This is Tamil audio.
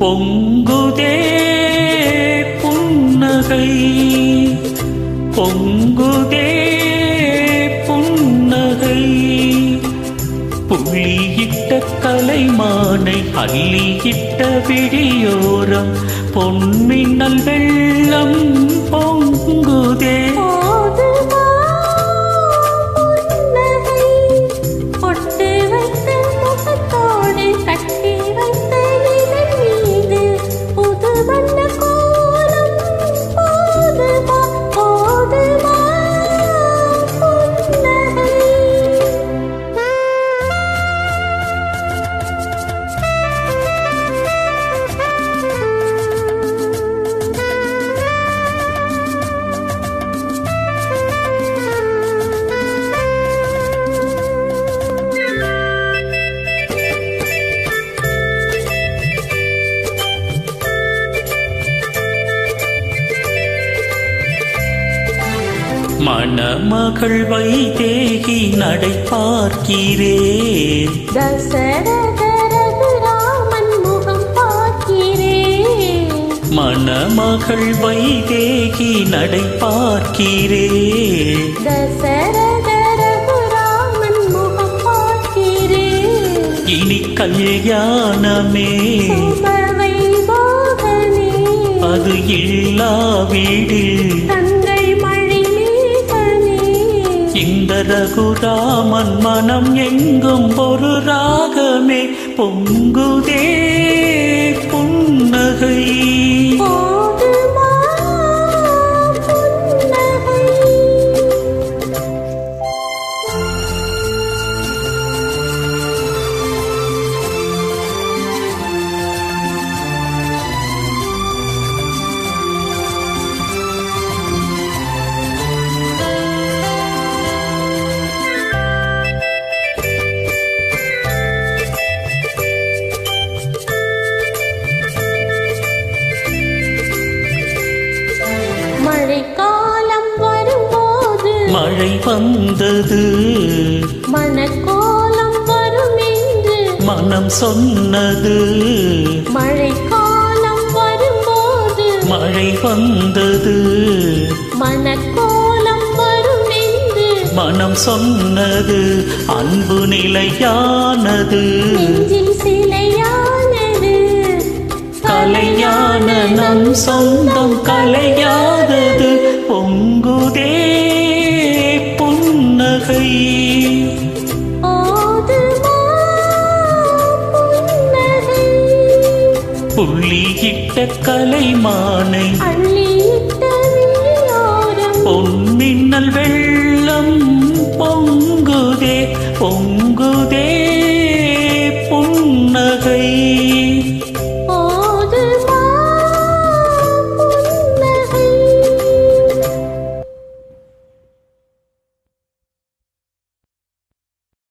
பொங்குதே புன்னகை புள்ளியிட்ட கலைமானை அள்ளியிட்ட விழியோரம் பொன்மின்னல் வெள்ளம் மணமகள் வைதேகி நடை பார்க்கிறேன் தசரத ரகுராமன் முகம் பார்க்கிறேன் மணமகள் வைதேகி நடை பார்க்கிறேன் தசரத ரகுராமன் முகம் பார்க்கிறேன் இனி கல்யாணமே. அது இல்லா வீடு. இந்த ரகுராமன் மனம் எங்கும் ஒரு ராகமே பொங்குதே புன்னகை. மழை வந்தது. மணக்கோலம் வரும் என்று மனம் சொன்னது. மழைக்காலம் வரும்போது மழை வந்தது. மணக்கோலம் வரும் என்று மனம் சொன்னது. அன்பு நிலையானது. சிலையானது. கலையான நம் சொந்தம் புள்ளியிட்ட கலைமானை பொன்மின்னல் வெள்ளம் பொங்குதே பொங்குதே.